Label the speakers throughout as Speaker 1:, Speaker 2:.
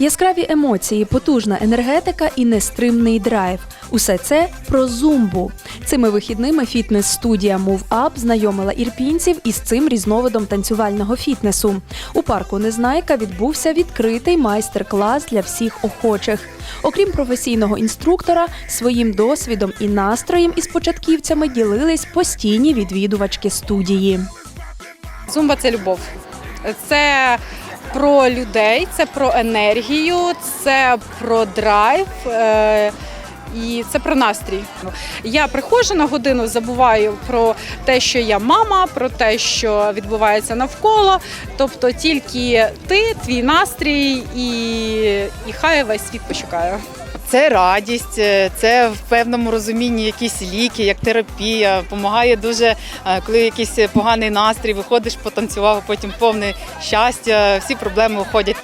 Speaker 1: Яскраві емоції, потужна енергетика і нестримний драйв. Усе це про зумбу. Цими вихідними фітнес-студія Move Up знайомила ірпінців із цим різновидом танцювального фітнесу. У парку Незнайка відбувся відкритий майстер-клас для всіх охочих. Окрім професійного інструктора, своїм досвідом і настроєм із початківцями ділились постійні відвідувачки студії.
Speaker 2: Зумба це любов. Це про людей, це про енергію, це про драйв. е, І це про настрій. Я приходжу на годину, забуваю про те, що я мама, про те, що відбувається навколо. Тобто тільки ти, твій настрій, і, і хай весь світ почекає.
Speaker 3: Це радість, е, це в певному розумінні якісь ліки, як терапія. Помагає дуже, е, коли якийсь поганий настрій, виходиш, потанцював, потім повне щастя, всі проблеми уходять.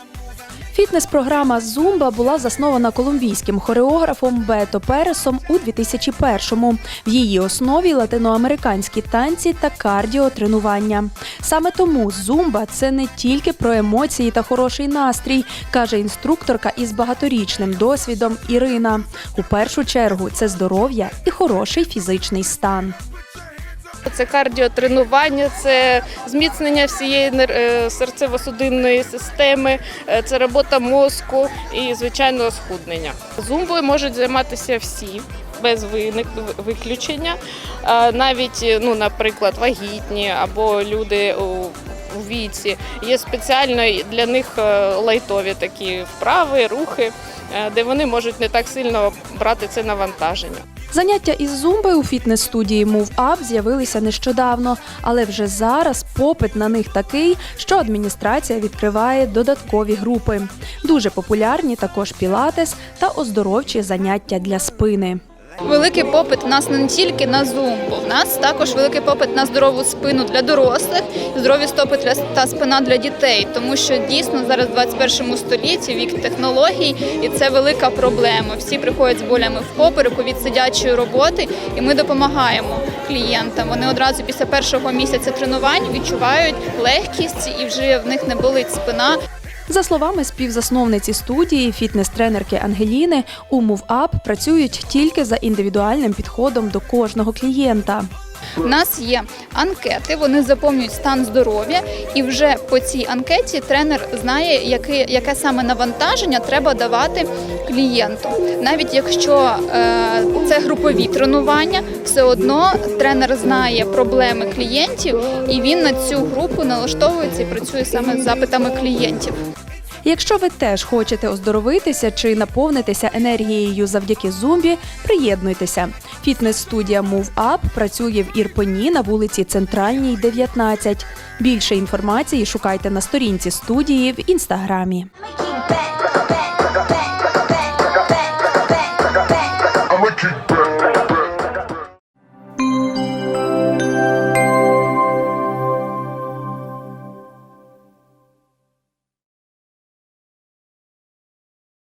Speaker 1: Фітнес-програма Зумба була заснована колумбійським хореографом Бето Пересом у 2001-му. В її основі латиноамериканські танці та кардіотренування. Саме тому зумба це не тільки про емоції та хороший настрій, каже інструкторка із багаторічним досвідом Ірина. У першу чергу це здоров'я і хороший фізичний стан.
Speaker 4: Це кардіотренування, це зміцнення всієї е, серцево-судинної системи, е, це робота мозку і, звичайно, схуднення. Зумбою можуть займатися всі. Без виключення, навіть, е, ну, наприклад, вагітні або люди у, віці. Є спеціально для них лайтові такі вправи, рухи, де вони можуть не так сильно брати це навантаження.
Speaker 1: Заняття із зумби у фітнес-студії Move Up з'явилися нещодавно, але вже зараз попит на них такий, що адміністрація відкриває додаткові групи. Дуже популярні також пілатес та оздоровчі заняття для спини.
Speaker 5: Великий попит у нас не тільки на зумбу, в нас також великий попит на здорову спину для дорослих, здорові стопи та спина для дітей, тому що дійсно зараз в 21 столітті вік технологій, і це велика проблема. Всі приходять з болями в попереку від сидячої роботи, і ми допомагаємо клієнтам. Вони одразу після першого місяця тренувань відчувають легкість і вже в них не болить спина.
Speaker 1: За словами співзасновниці студії, фітнес-тренерки Ангеліни, у MoveUp працюють тільки за індивідуальним підходом до кожного клієнта.
Speaker 5: У нас є анкети, вони заповнюють стан здоров'я, і вже по цій анкеті тренер знає, яке, яке саме навантаження треба давати клієнту. Навіть якщо е, це групові тренування, все одно тренер знає проблеми клієнтів, і він на цю групу налаштовується і працює саме з запитами клієнтів.
Speaker 1: Якщо ви теж хочете оздоровитися чи наповнитися енергією завдяки зумбі, приєднуйтеся. Фітнес-студія Move працює в Ірпені на вулиці Центральній, 19. Більше інформації шукайте на сторінці студії в інстаграмі.